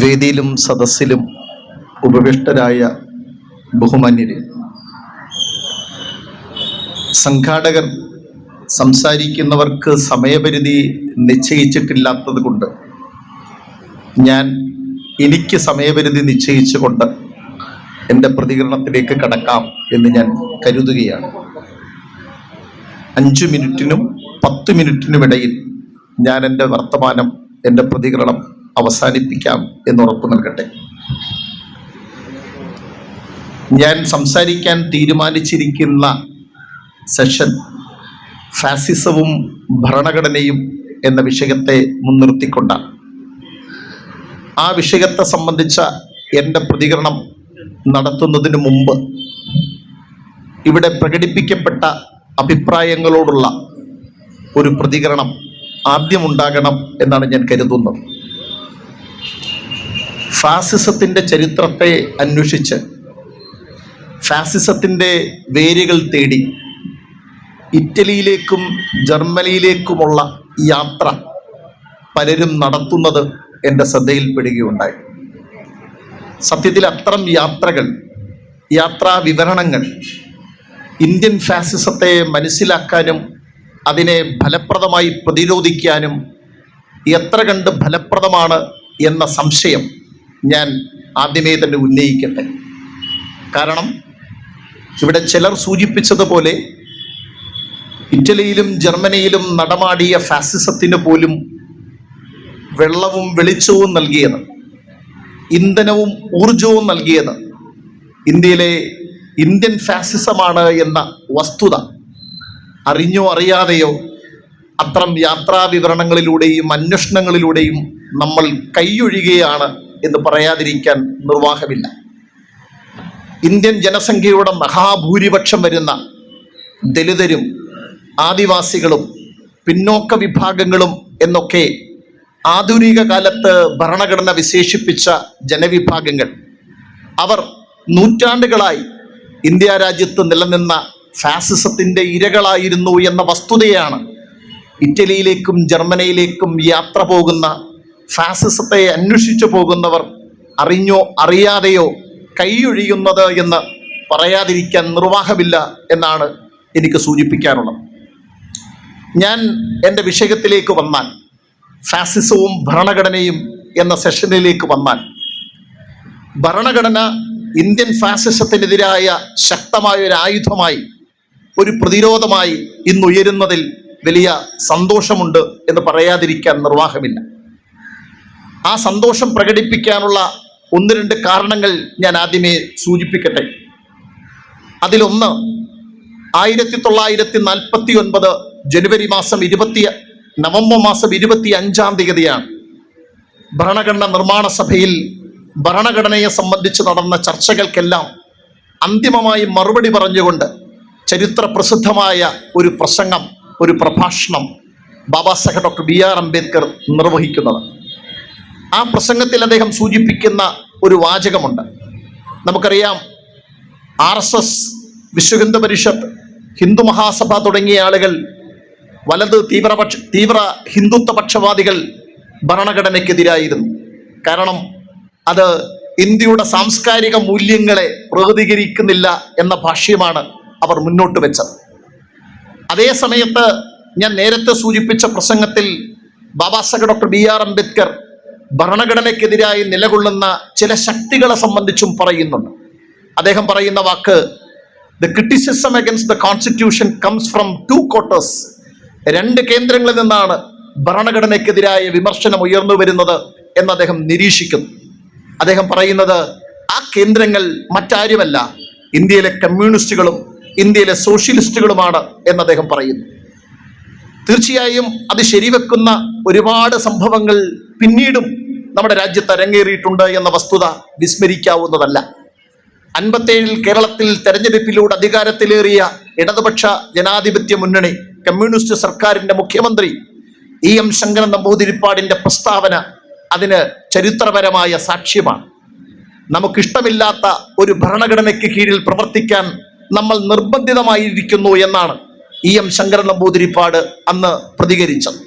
വേദിയിലും സദസ്സിലും ഉപവിഷ്ടരായ ബഹുമാന്യര്. സംഘാടകർ സംസാരിക്കുന്നവർക്ക് സമയപരിധി നിശ്ചയിച്ചിട്ടില്ലാത്തത് കൊണ്ട് ഞാൻ എനിക്ക് സമയപരിധി നിശ്ചയിച്ചുകൊണ്ട് എന്റെ പ്രതികരണത്തിലേക്ക് കടക്കാം എന്ന് ഞാൻ കരുതുകയാണ്. അഞ്ച് മിനിറ്റിനും പത്ത് മിനിറ്റിനുമിടയിൽ ഞാൻ എന്റെ വർത്തമാനം എന്റെ പ്രതികരണം അവസാനിപ്പിക്കാം എന്ന് ഉറപ്പ് നൽകട്ടെ. ഞാൻ സംസാരിക്കാൻ തീരുമാനിച്ചിരിക്കുന്ന സെഷൻ ഫാസിസവും ഭരണഘടനയും എന്ന വിഷയത്തെ മുൻനിർത്തിക്കൊണ്ടാണ്. ആ വിഷയത്തെ സംബന്ധിച്ച എന്റെ പ്രതികരണം നടത്തുന്നതിന് മുമ്പ് ഇവിടെ പ്രകടിപ്പിക്കപ്പെട്ട അഭിപ്രായങ്ങളോടുള്ള ഒരു പ്രതികരണം ആദ്യമുണ്ടാകണം എന്നാണ് ഞാൻ കരുതുന്നത്. ഫാസിസത്തിന്റെ ചരിത്രത്തെ അന്വേഷിച്ച് ഫാസിസത്തിന്റെ വേരുകൾ തേടി ഇറ്റലിയിലേക്കും ജർമ്മനിയിലേക്കുമുള്ള യാത്ര പലരും നടത്തുന്നത് എന്റെ ശ്രദ്ധയിൽപ്പെടുകയുണ്ടായി. സത്യത്തിൽ അത്തരം യാത്രകൾ യാത്രാ വിവരണങ്ങൾ ഇന്ത്യൻ ഫാസിസത്തെ മനസ്സിലാക്കാനും അതിനെ ഫലപ്രദമായി പ്രതിരോധിക്കാനും എത്ര കണ്ട് ഫലപ്രദമാണ് എന്ന സംശയം ഞാൻ ആദ്യമേ തന്നെ ഉന്നയിക്കട്ടെ. കാരണം ഇവിടെ ചിലർ സൂചിപ്പിച്ചതുപോലെ ഇറ്റലിയിലും ജർമ്മനിയിലും നടമാടിയ ഫാസിസത്തിന് പോലും വെള്ളവും വെളിച്ചവും നൽകിയത് ഇന്ധനവും ഊർജവും നൽകിയത് ഇന്ത്യയിലെ ഇന്ത്യൻ ഫാസിസമാണ് എന്ന വസ്തുത. അറിഞ്ഞോ അറിയാതെയോ അത്തരം യാത്രാവിവരണങ്ങളിലൂടെയും അന്വേഷണങ്ങളിലൂടെയും നമ്മൾ കൈയൊഴുകയാണ് എന്ന് പറയാതിരിക്കാൻ നിർവാഹമില്ല. ഇന്ത്യൻ ജനസംഖ്യയുടെ മഹാഭൂരിപക്ഷം വരുന്ന ദലിതരും ആദിവാസികളും പിന്നോക്ക വിഭാഗങ്ങളും എന്നൊക്കെ ആധുനിക കാലത്ത് ഭരണഘടന വിശേഷിപ്പിച്ച ജനവിഭാഗങ്ങൾ. അവർ നൂറ്റാണ്ടുകളായി ഇന്ത്യ രാജ്യത്ത് നിലനിന്ന ഫാസിസത്തിന്റെ ഇരകളായിരുന്നു എന്ന വസ്തുതയാണ് ഇറ്റലിയിലേക്കും ജർമ്മനിയിലേക്കും യാത്ര പോകുന്ന ഫാസിസത്തെ അന്വേഷിച്ചു പോകുന്നവർ അറിഞ്ഞോ അറിയാതെയോ കൈയൊഴിയുന്നത് എന്ന് പറയാതിരിക്കാൻ നിർവാഹമില്ല എന്നാണ് എനിക്ക് സൂചിപ്പിക്കാനുള്ളത്. ഞാൻ എന്റെ വിഷയത്തിലേക്ക് വന്നാൽ ഫാസിസവും ഭരണഘടനയും എന്ന സെഷനിലേക്ക് വന്നാൽ ഭരണഘടന ഇന്ത്യൻ ഫാസിസത്തിനെതിരായ ശക്തമായ ഒരു ആയുധമായി ഒരു പ്രതിരോധമായി ഇന്നുയരുന്നതിൽ വലിയ സന്തോഷമുണ്ട് എന്ന് പറയാതിരിക്കാൻ നിർവാഹമില്ല. ആ സന്തോഷം പ്രകടിപ്പിക്കാനുള്ള ഒന്ന് രണ്ട് കാരണങ്ങൾ ഞാൻ ആദ്യമേ സൂചിപ്പിക്കട്ടെ. അതിലൊന്ന് ആയിരത്തി തൊള്ളായിരത്തി നാൽപ്പത്തി ഒൻപത് ജനുവരി മാസം ഇരുപത്തി നവംബർ മാസം ഇരുപത്തി അഞ്ചാം തീയതിയാണ് ഭരണഘടന നിർമ്മാണ സഭയിൽ ഭരണഘടനയെ സംബന്ധിച്ച് നടന്ന ചർച്ചകൾക്കെല്ലാം അന്തിമമായി മറുപടി പറഞ്ഞുകൊണ്ട് ചരിത്ര പ്രസിദ്ധമായ ഒരു പ്രസംഗം ഒരു പ്രഭാഷണം Baba Saheb doctor B R Ambedkar നിർവഹിക്കുന്നത്. ആ പ്രസംഗത്തിൽ അദ്ദേഹം സൂചിപ്പിക്കുന്ന ഒരു വാചകമുണ്ട്. നമുക്കറിയാം R S S Vishwa Hindu Parishad Hindu Mahasabha തുടങ്ങിയ ആളുകൾ വലത് തീവ്രപക്ഷ തീവ്ര ഹിന്ദുത്വ പക്ഷപാതികൾ ഭരണഘടനയ്ക്കെതിരായിരുന്നു. കാരണം അത് ഇന്ത്യയുടെ സാംസ്കാരിക മൂല്യങ്ങളെ പ്രതികരിക്കുന്നില്ല എന്ന ഭാഷ്യമാണ് അവർ മുന്നോട്ട് വെച്ചത്. അതേ സമയത്ത് ഞാൻ നേരത്തെ സൂചിപ്പിച്ച പ്രസംഗത്തിൽ Baba Saheb doctor B R Ambedkar ഭരണഘടനയ്ക്കെതിരായി നിലകൊള്ളുന്ന ചില ശക്തികളെ സംബന്ധിച്ചും പറയുന്നുണ്ട്. അദ്ദേഹം പറയുന്ന വാക്ക് the criticism against the constitution comes from two quarters രണ്ട് കേന്ദ്രങ്ങളിൽ നിന്നാണ് ഭരണഘടനയ്ക്കെതിരായ വിമർശനം ഉയർന്നു വരുന്നത് എന്ന് അദ്ദേഹം നിരീക്ഷിക്കുന്നു. അദ്ദേഹം പറയുന്നത് ആ കേന്ദ്രങ്ങൾ മറ്റാരുമല്ല. ഇന്ത്യയിലെ കമ്മ്യൂണിസ്റ്റുകളും ഇന്ത്യയിലെ സോഷ്യലിസ്റ്റുകളുമാണ് എന്ന് അദ്ദേഹം പറയുന്നു. തീർച്ചയായും അത് ശരിവെക്കുന്ന ഒരുപാട് സംഭവങ്ങൾ പിന്നീടും നമ്മുടെ രാജ്യത്ത് അരങ്ങേറിയിട്ടുണ്ട് എന്ന വസ്തുത വിസ്മരിക്കാവുന്നതല്ല. അൻപത്തേഴിൽ കേരളത്തിൽ തെരഞ്ഞെടുപ്പിലൂടെ അധികാരത്തിലേറിയ ഇടതുപക്ഷ ജനാധിപത്യ മുന്നണി കമ്മ്യൂണിസ്റ്റ് സർക്കാരിന്റെ മുഖ്യമന്ത്രി ഇ എം ശങ്കരൻ നമ്പൂതിരിപ്പാടിന്റെ പ്രസ്താവന അതിന് ചരിത്രപരമായ സാക്ഷ്യമാണ്. നമുക്കിഷ്ടമില്ലാത്ത ഒരു ഭരണഘടനയ്ക്ക് കീഴിൽ പ്രവർത്തിക്കാൻ നമ്മൾ നിർബന്ധിതമായിരിക്കുന്നു എന്നാണ് ഇ എം ശങ്കരൻ നമ്പൂതിരിപ്പാട് അന്ന് പ്രതികരിച്ചത്.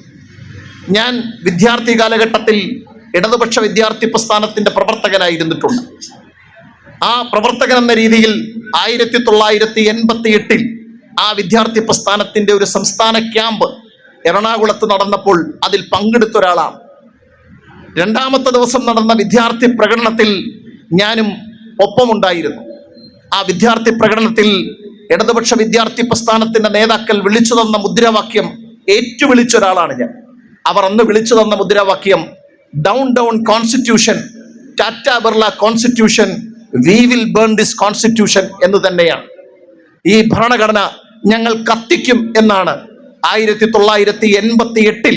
ഞാൻ വിദ്യാർത്ഥി കാലഘട്ടത്തിൽ ഇടതുപക്ഷ വിദ്യാർത്ഥി പ്രസ്ഥാനത്തിന്റെ പ്രവർത്തകനായിരുന്നിട്ടുണ്ട്. ആ പ്രവർത്തകൻ എന്ന രീതിയിൽ ആയിരത്തി തൊള്ളായിരത്തി എൺപത്തി എട്ടിൽ ആ വിദ്യാർത്ഥി പ്രസ്ഥാനത്തിന്റെ ഒരു സംസ്ഥാന ക്യാമ്പ് എറണാകുളത്ത് നടന്നപ്പോൾ അതിൽ പങ്കെടുത്ത ഒരാളാണ്. രണ്ടാമത്തെ ദിവസം നടന്ന വിദ്യാർത്ഥി പ്രകടനത്തിൽ ഞാനും ഒപ്പമുണ്ടായിരുന്നു. ആ വിദ്യാർത്ഥി പ്രകടനത്തിൽ ഇടതുപക്ഷ വിദ്യാർത്ഥി പ്രസ്ഥാനത്തിന്റെ നേതാക്കൾ വിളിച്ചു തന്ന മുദ്രാവാക്യം ഏറ്റുവിളിച്ച ഒരാളാണ് ഞാൻ. അവർ അന്ന് വിളിച്ചു തന്ന മുദ്രാവാക്യം down down constitution Tata Birla constitution we will burn this constitution എന്ന് തന്നെയാണ്. ഈ ഭരണഘടന ഞങ്ങൾ കത്തിക്കും എന്നാണ്. ആയിരത്തി തൊള്ളായിരത്തി എൺപത്തി എട്ടിൽ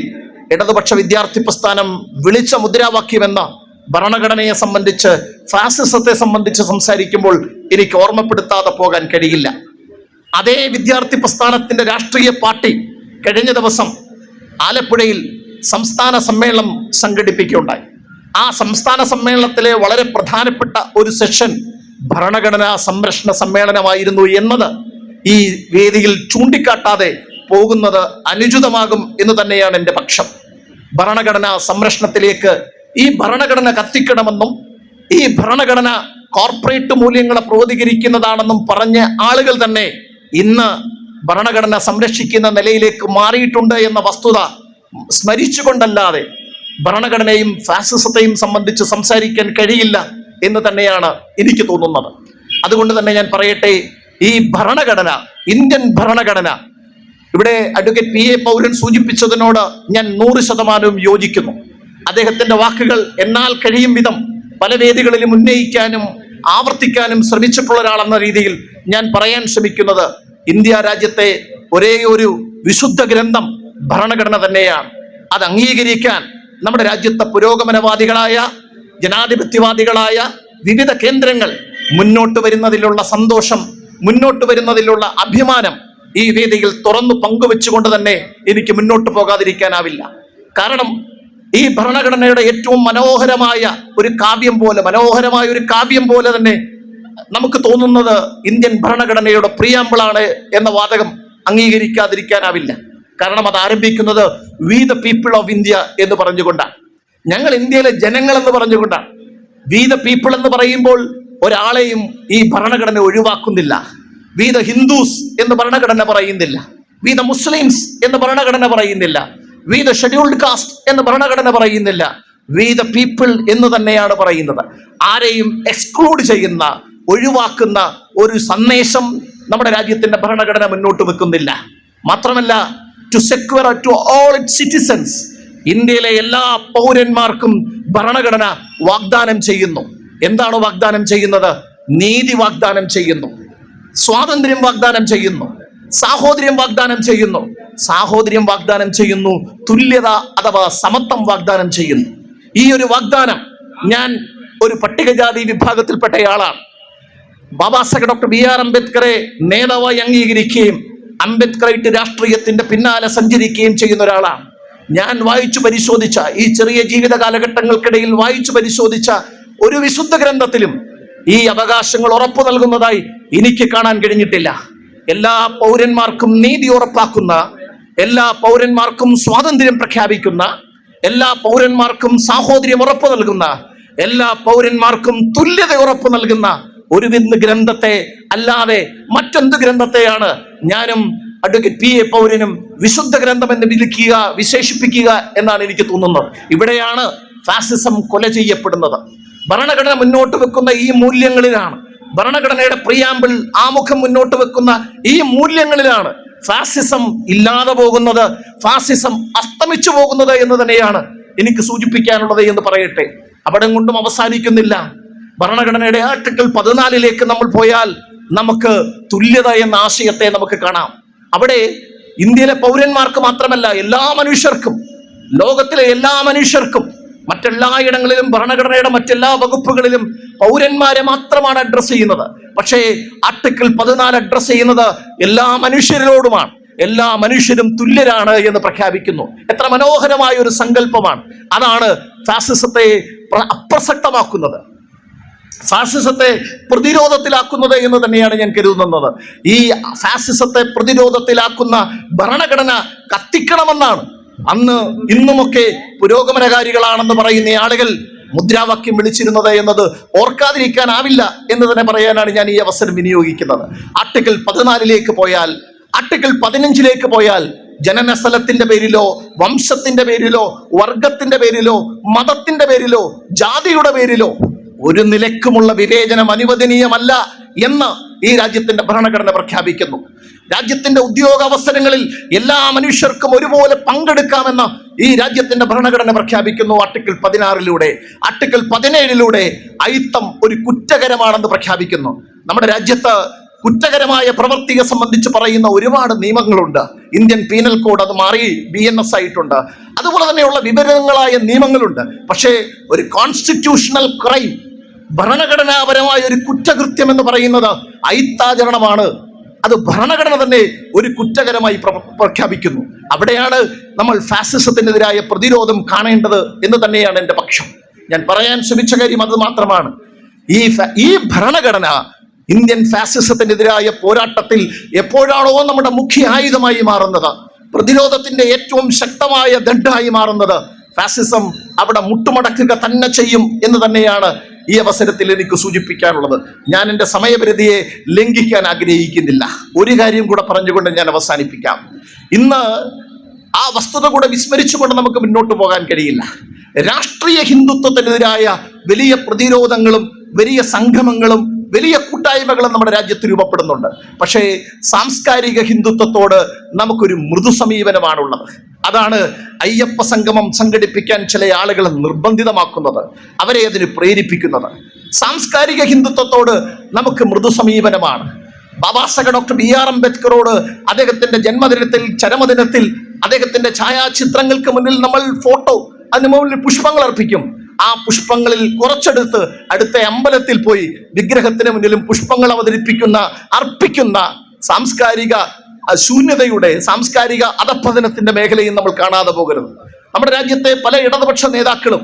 ഇടതുപക്ഷ വിദ്യാർത്ഥി പ്രസ്ഥാനം വിളിച്ച മുദ്രാവാക്യം എന്ന ഭരണഘടനയെ സംബന്ധിച്ച് ഫാസിസത്തെ സംബന്ധിച്ച് സംസാരിക്കുമ്പോൾ എനിക്ക് ഓർമ്മപ്പെടുത്താതെ പോകാൻ കഴിയില്ല. അതേ വിദ്യാർത്ഥി പ്രസ്ഥാനത്തിന്റെ രാഷ്ട്രീയ പാർട്ടി കഴിഞ്ഞ ദിവസം ആലപ്പുഴയിൽ സംസ്ഥാന സമ്മേളനം സംഘടിപ്പിക്കുകയുണ്ടായി. ആ സംസ്ഥാന സമ്മേളനത്തിലെ വളരെ പ്രധാനപ്പെട്ട ഒരു സെഷൻ ഭരണഘടനാ സംരക്ഷണ സമ്മേളനമായിരുന്നു എന്നത് ഈ വേദിയിൽ ചൂണ്ടിക്കാട്ടാതെ പോകുന്നത് അനുചിതമാകും എന്ന് തന്നെയാണ് എന്റെ പക്ഷം. ഭരണഘടനാ സംരക്ഷണത്തിലേക്ക് ഈ ഭരണഘടന കത്തിക്കണമെന്നും ഈ ഭരണഘടന കോർപ്പറേറ്റ് മൂല്യങ്ങളെ പ്രോതികരിക്കുന്നതാണെന്നും പറഞ്ഞ ആളുകൾ തന്നെ ഇന്ന് ഭരണഘടന സംരക്ഷിക്കുന്ന നിലയിലേക്ക് മാറിയിട്ടുണ്ട് എന്ന വസ്തുത സ്മരിച്ചുകൊണ്ടല്ലാതെ ഭരണഘടനയും ഫാസിസത്തെയും സംബന്ധിച്ച് സംസാരിക്കാൻ കഴിയില്ല എന്ന് തന്നെയാണ് എനിക്ക് തോന്നുന്നത്. അതുകൊണ്ട് തന്നെ ഞാൻ പറയട്ടെ ഈ ഭരണഘടന ഇന്ത്യൻ ഭരണഘടന ഇവിടെ അഡ്വക്കേറ്റ് പി എ പൗരൻ സൂചിപ്പിച്ചതിനോട് ഞാൻ നൂറ് ശതമാനവും യോജിക്കുന്നു. അദ്ദേഹത്തിന്റെ വാക്കുകൾ എന്നാൽ കഴിയും വിധം പല വേദികളിലും ഉന്നയിക്കാനും ആവർത്തിക്കാനും ശ്രമിച്ചിട്ടുള്ള ഒരാളെന്ന രീതിയിൽ ഞാൻ പറയാൻ ശ്രമിക്കുന്നത് ഇന്ത്യ രാജ്യത്തെ ഒരേ ഒരു വിശുദ്ധ ഗ്രന്ഥം ഭരണഘടന തന്നെയാണ്. അത് അംഗീകരിക്കാൻ നമ്മുടെ രാജ്യത്തെ പുരോഗമനവാദികളായ ജനാധിപത്യവാദികളായ വിവിധ കേന്ദ്രങ്ങൾ മുന്നോട്ട് വരുന്നതിലുള്ള സന്തോഷം മുന്നോട്ട് വരുന്നതിലുള്ള അഭിമാനം ഈ വേദിയിൽ തുറന്നു പങ്കുവെച്ചുകൊണ്ട് തന്നെ എനിക്ക് മുന്നോട്ട് പോകാതിരിക്കാനാവില്ല. കാരണം ഈ ഭരണഘടനയുടെ ഏറ്റവും മനോഹരമായ ഒരു കാവ്യം പോലെ മനോഹരമായ ഒരു കാവ്യം പോലെ തന്നെ നമുക്ക് തോന്നുന്നത് ഇന്ത്യൻ ഭരണഘടനയുടെ പ്രിയാമ്പിളാണ് എന്ന വാദകം അംഗീകരിക്കാതിരിക്കാനാവില്ല. കാരണം അത് ആരംഭിക്കുന്നത് we the people of India എന്ന് പറഞ്ഞുകൊണ്ടാണ്. ഞങ്ങൾ ഇന്ത്യയിലെ ജനങ്ങൾ എന്ന് പറഞ്ഞുകൊണ്ടാണ്. വി ദ പീപ്പിൾ എന്ന് പറയുമ്പോൾ ഒരാളെയും ഈ ഭരണഘടന ഒഴിവാക്കുന്നില്ല. വി ദ ഹിന്ദുസ് എന്ന് ഭരണഘടന പറയുന്നില്ല. വി ദ മുസ്ലിംസ് എന്ന് ഭരണഘടന പറയുന്നില്ല. വി ദ ഷെഡ്യൂൾഡ് കാസ്റ്റ് എന്ന് ഭരണഘടന പറയുന്നില്ല. വി ദ പീപ്പിൾ എന്ന് തന്നെയാണ് പറയുന്നത്. ആരെയും എക്സ്ക്ലൂഡ് ചെയ്യുന്ന ഒഴിവാക്കുന്ന ഒരു സന്ദേശം നമ്മുടെ രാജ്യത്തിന്റെ ഭരണഘടന മുന്നോട്ട് വെക്കുന്നില്ല. മാത്രമല്ല to secure to all it citizens ഇന്ത്യയിലെ എല്ലാ പൗരന്മാർക്കും ഭരണഘടന വാഗ്ദാനം ചെയ്യുന്നു. എന്താണ് വാഗ്ദാനം ചെയ്യുന്നത്? നീതി വാഗ്ദാനം ചെയ്യുന്നു. സ്വാതന്ത്ര്യം വാഗ്ദാനം ചെയ്യുന്നു. സാഹോദര്യം വാഗ്ദാനം ചെയ്യുന്നു. സാഹോദര്യം വാഗ്ദാനം ചെയ്യുന്നു. തുല്യത അഥവാ സമത്വം വാഗ്ദാനം ചെയ്യുന്നു. ഈ ഒരു വാഗ്ദാനം ഞാൻ ഒരു പട്ടികജാതി വിഭാഗത്തിൽപ്പെട്ടയാളാണ്. Baba Saheb doctor B R അംബേദ്കറെ നേതാവായി അംഗീകരിക്കുകയും അംബേദ്കറൈറ്റ് രാഷ്ട്രീയത്തിന്റെ പിന്നാലെ സഞ്ചരിക്കുകയും ചെയ്യുന്ന ഒരാളാണ്. ഞാൻ വായിച്ചു പരിശോധിച്ച ഈ ചെറിയ ജീവിത കാലഘട്ടങ്ങൾക്കിടയിൽ വായിച്ചു പരിശോധിച്ച ഒരു വിശുദ്ധ ഗ്രന്ഥത്തിലും ഈ അവകാശങ്ങൾ ഉറപ്പു നൽകുന്നതായി എനിക്ക് കാണാൻ കഴിഞ്ഞിട്ടില്ല. എല്ലാ പൗരന്മാർക്കും നീതി ഉറപ്പാക്കുന്ന എല്ലാ പൗരന്മാർക്കും സ്വാതന്ത്ര്യം പ്രഖ്യാപിക്കുന്ന എല്ലാ പൗരന്മാർക്കും സാഹോദര്യം ഉറപ്പു നൽകുന്ന എല്ലാ പൗരന്മാർക്കും തുല്യത ഉറപ്പു നൽകുന്ന ഒരു വിന്ന് ഗ്രന്ഥത്തെ അല്ലാതെ മറ്റെന്ത് ഗ്രന്ഥത്തെയാണ് ഞാനും അഡ്വക്കേറ്റ് പി എ പൗരനും വിശുദ്ധ ഗ്രന്ഥം എന്ന് വിളിക്കുക വിശേഷിപ്പിക്കുക എന്നാണ് എനിക്ക് തോന്നുന്നത്. ഇവിടെയാണ് ഫാസിസം കൊല ചെയ്യപ്പെടുന്നത്. ഭരണഘടന മുന്നോട്ട് വെക്കുന്ന ഈ മൂല്യങ്ങളിലാണ് ഭരണഘടനയുടെ പ്രിയാമ്പിൾ ആമുഖം മുന്നോട്ട് വെക്കുന്ന ഈ മൂല്യങ്ങളിലാണ് ഫാസിസം ഇല്ലാതെ പോകുന്നത് ഫാസിസം അസ്തമിച്ചു പോകുന്നത് എന്ന് തന്നെയാണ് എനിക്ക് സൂചിപ്പിക്കാനുള്ളത് എന്ന് പറയട്ടെ. അവിടെ കൊണ്ടും അവസാനിക്കുന്നില്ല. ഭരണഘടനയുടെ ആർട്ടിക്കിൾ പതിനാലിലേക്ക് നമ്മൾ പോയാൽ നമുക്ക് തുല്യത എന്ന ആശയത്തെ നമുക്ക് കാണാം. അവിടെ ഇന്ത്യയിലെ പൗരന്മാർക്ക് മാത്രമല്ല എല്ലാ മനുഷ്യർക്കും ലോകത്തിലെ എല്ലാ മനുഷ്യർക്കും മറ്റെല്ലായിടങ്ങളിലും ഭരണഘടനയുടെ മറ്റെല്ലാ വകുപ്പുകളിലും പൗരന്മാരെ മാത്രമാണ് അഡ്രസ്സ് ചെയ്യുന്നത്. പക്ഷേ ആർട്ടിക്കിൾ പതിനാല് അഡ്രസ്സ് ചെയ്യുന്നത് എല്ലാ മനുഷ്യരോടുമാണ് എല്ലാ മനുഷ്യരും തുല്യരാണ് എന്ന് പ്രഖ്യാപിക്കുന്നു. എത്ര മനോഹരമായ ഒരു സങ്കല്പമാണ്. അതാണ് ഫാസിസത്തെ അപ്രസക്തമാക്കുന്നത്. ഫാസിസത്തെ പ്രതിരോധത്തിലാക്കുന്നത് എന്ന് തന്നെയാണ് ഞാൻ കരുതുന്നത്. ഈ ഫാസിസത്തെ പ്രതിരോധത്തിലാക്കുന്ന ഭരണഘടന കത്തിക്കണമെന്നാണ്. അന്ന് ഇന്നുമൊക്കെ പുരോഗമനകാരികളാണെന്ന് പറയുന്ന ആളുകൾ മുദ്രാവാക്യം വിളിച്ചിരുന്നത് എന്നത് ഓർക്കാതിരിക്കാനാവില്ല എന്ന് തന്നെ പറയാനാണ് ഞാൻ ഈ അവസരം വിനിയോഗിക്കുന്നത്. ആർട്ടിക്കിൾ പതിനാലിലേക്ക് പോയാൽ ആർട്ടിക്കിൾ പതിനഞ്ചിലേക്ക് പോയാൽ ജനന സ്ഥലത്തിന്റെ പേരിലോ വംശത്തിന്റെ പേരിലോ വർഗത്തിന്റെ പേരിലോ മതത്തിന്റെ പേരിലോ ജാതിയുടെ പേരിലോ ഒരു നിലക്കുമുള്ള വിവേചനം അനുവദനീയമല്ല എന്ന് ഈ രാജ്യത്തിന്റെ ഭരണഘടന പ്രഖ്യാപിക്കുന്നു. രാജ്യത്തിന്റെ ഉദ്യോഗ അവസരങ്ങളിൽ എല്ലാ മനുഷ്യർക്കും ഒരുപോലെ പങ്കെടുക്കാമെന്ന് ഈ രാജ്യത്തിന്റെ ഭരണഘടന പ്രഖ്യാപിക്കുന്നു ആർട്ടിക്കിൾ പതിനാറിലൂടെ. ആർട്ടിക്കിൾ പതിനേഴിലൂടെ അയിത്തം ഒരു കുറ്റകരമാണെന്ന് പ്രഖ്യാപിക്കുന്നു. നമ്മുടെ രാജ്യത്ത് കുറ്റകരമായ പ്രവൃത്തിയെ സംബന്ധിച്ച് പറയുന്ന ഒരുപാട് നിയമങ്ങളുണ്ട്. ഇന്ത്യൻ പീനൽ കോഡ് അത് മാറി ബി എൻ എസ് ആയിട്ടുണ്ട്. അതുപോലെ തന്നെയുള്ള വിവരങ്ങളായ നിയമങ്ങളുണ്ട്. പക്ഷേ ഒരു കോൺസ്റ്റിറ്റ്യൂഷണൽ ക്രൈം ഭരണഘടനാപരമായ ഒരു കുറ്റകൃത്യം എന്ന് പറയുന്നത് ഐത്താചരണമാണ് അത് ഭരണഘടന തന്നെ ഒരു കുറ്റകരമായി പ്രഖ്യാപിക്കുന്നു. അവിടെയാണ് നമ്മൾ ഫാസിസത്തിനെതിരായ പ്രതിരോധം കാണേണ്ടത് എന്ന് തന്നെയാണ് എന്റെ പക്ഷം. ഞാൻ പറയാൻ ശ്രമിച്ച കാര്യം അത് മാത്രമാണ്. ഈ ഈ ഭരണഘടന ഇന്ത്യൻ ഫാസിസത്തിനെതിരായ പോരാട്ടത്തിൽ എപ്പോഴാണോ നമ്മുടെ മുഖ്യ ആയുധമായി മാറുന്നത് പ്രതിരോധത്തിന്റെ ഏറ്റവും ശക്തമായ ദണ്ഡായി മാറുന്നത് ഫാസിസം അവിടെ മുട്ടുമടക്കുക തന്നെ ചെയ്യും എന്ന് തന്നെയാണ് ഈ അവസരത്തിൽ എനിക്ക് സൂചിപ്പിക്കാനുള്ളത് ഞാൻ എന്റെ സമയപരിധിയെ ലംഘിക്കാൻ ആഗ്രഹിക്കുന്നില്ല. ഒരു കാര്യം കൂടെ പറഞ്ഞുകൊണ്ട് ഞാൻ അവസാനിപ്പിക്കാം. ഇന്ന് ആ വസ്തുത കൂടെ വിസ്മരിച്ചുകൊണ്ട് നമുക്ക് മുന്നോട്ട് പോകാൻ കഴിയില്ല. രാഷ്ട്രീയ ഹിന്ദുത്വത്തിനെതിരായ വലിയ പ്രതിരോധങ്ങളും വലിയ സംഗമങ്ങളും വലിയ കൂട്ടായ്മകളും നമ്മുടെ രാജ്യത്ത് രൂപപ്പെടുന്നുണ്ട് പക്ഷേ സാംസ്കാരിക ഹിന്ദുത്വത്തോട് നമുക്കൊരു മൃദു സമീപനമാണുള്ളത് അതാണ് അയ്യപ്പ സംഗമം സംഘടിപ്പിക്കാൻ ചില ആളുകൾ നിർബന്ധിതമാക്കുന്നത്. അവരെ അതിന് പ്രേരിപ്പിക്കുന്നത്. സാംസ്കാരിക ഹിന്ദുത്വത്തോട് നമുക്ക് മൃദു സമീപനമാണ് ബാബാസഹ ഡോക്ടർ ബി ആർ അംബേദ്കറോട് അദ്ദേഹത്തിന്റെ ജന്മദിനത്തിൽ ചരമദിനത്തിൽ അദ്ദേഹത്തിന്റെ ഛായാചിത്രങ്ങൾക്ക് മുന്നിൽ നമ്മൾ ഫോട്ടോ അതിന് മുന്നിൽ പുഷ്പങ്ങൾ അർപ്പിക്കും. ആ പുഷ്പങ്ങളിൽ കുറച്ചെടുത്ത് അടുത്ത അമ്പലത്തിൽ പോയി വിഗ്രഹത്തിന് മുന്നിലും പുഷ്പങ്ങൾ അവതരിപ്പിക്കുന്ന അർപ്പിക്കുന്ന സാംസ്കാരിക ശൂന്യതയുടെ സാംസ്കാരിക അധപ്പതനത്തിന്റെ മേഖലയും നമ്മൾ കാണാതെ പോകരുത്. നമ്മുടെ രാജ്യത്തെ പല ഇടതുപക്ഷ നേതാക്കളും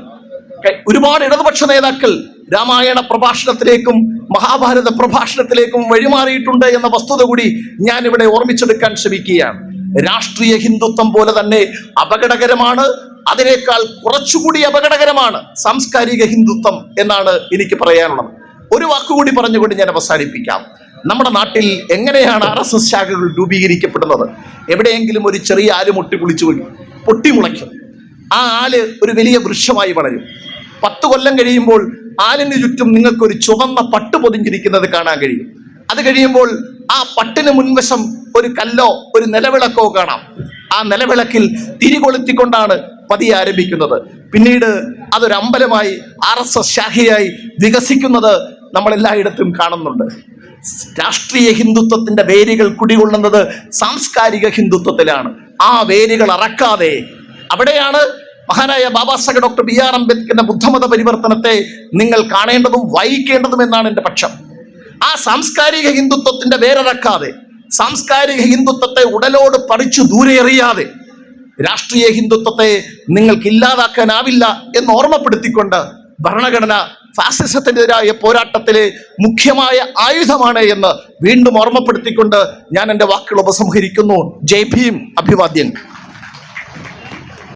ഒരുപാട് ഇടതുപക്ഷ നേതാക്കൾ രാമായണ പ്രഭാഷണത്തിലേക്കും മഹാഭാരത പ്രഭാഷണത്തിലേക്കും വഴിമാറിയിട്ടുണ്ട് എന്ന വസ്തുത കൂടി ഞാൻ ഇവിടെ ഓർമ്മിച്ചെടുക്കാൻ ശ്രമിക്കുകയാണ്. രാഷ്ട്രീയ ഹിന്ദുത്വം പോലെ തന്നെ അപകടകരമാണ് അതിനേക്കാൾ കുറച്ചുകൂടി അപകടകരമാണ് സാംസ്കാരിക ഹിന്ദുത്വം എന്നാണ് എനിക്ക് പറയാനുള്ളത്. ഒരു വാക്കുകൂടി പറഞ്ഞുകൊണ്ട് ഞാൻ അവസാനിപ്പിക്കാം. നമ്മുടെ നാട്ടിൽ എങ്ങനെയാണ് ആർ എസ് എസ് ശാഖകൾ രൂപീകരിക്കപ്പെടുന്നത്? എവിടെയെങ്കിലും ഒരു ചെറിയ ആൽ മുട്ടി കുളിച്ചു വയ്ക്കും പൊട്ടിമുളയ്ക്കും ആ ആൽ ഒരു വലിയ വൃക്ഷമായി വളരും. പത്ത് കൊല്ലം കഴിയുമ്പോൾ ആലിന് ചുറ്റും നിങ്ങൾക്കൊരു ചുവന്ന പട്ട് പൊതിഞ്ഞിരിക്കുന്നത് കാണാൻ കഴിയും. അത് കഴിയുമ്പോൾ ആ പട്ടിന് മുൻവശം ഒരു കല്ലോ ഒരു നിലവിളക്കോ കാണാം. ആ നിലവിളക്കിൽ തിരികൊളുത്തിക്കൊണ്ടാണ് പതി ആരംഭിക്കുന്നത്. പിന്നീട് അതൊരമ്പലമായി ആർ എസ് എസ് ശാഖയായി വികസിക്കുന്നത് നമ്മൾ എല്ലായിടത്തും കാണുന്നുണ്ട്. രാഷ്ട്രീയ ഹിന്ദുത്വത്തിന്റെ വേരുകൾ കുടികൊള്ളുന്നത് സാംസ്കാരിക ഹിന്ദുത്വത്തിലാണ്. ആ വേരുകൾ അറക്കാതെ അവിടെയാണ് മഹാനായ Baba Saheb doctor B R അംബേദ്കറിന്റെ ബുദ്ധമത പരിവർത്തനത്തെ നിങ്ങൾ കാണേണ്ടതും വായിക്കേണ്ടതും എന്നാണ് എന്റെ പക്ഷം. ആ സാംസ്കാരിക ഹിന്ദുത്വത്തിന്റെ വേരറക്കാതെ സാംസ്കാരിക ഹിന്ദുത്വത്തെ ഉടലോട് പറിച്ചു ദൂരെ എറിയാതെ രാഷ്ട്രീയ ഹിന്ദുത്വത്തെ നിങ്ങൾക്ക് ഇല്ലാതാക്കാനാവില്ല എന്ന് ഓർമ്മപ്പെടുത്തിക്കൊണ്ട് ഭരണഘടന ഫാസിസത്തിനെതിരായ പോരാട്ടത്തിലെ മുഖ്യമായ ആയുധമാണ് എന്ന് വീണ്ടും ഓർമ്മപ്പെടുത്തിക്കൊണ്ട് ഞാൻ എന്റെ വാക്കുകൾ ഉപസംഹരിക്കുന്നു. ജയ് ഭീം. അഭിവാദ്യങ്ങൾ.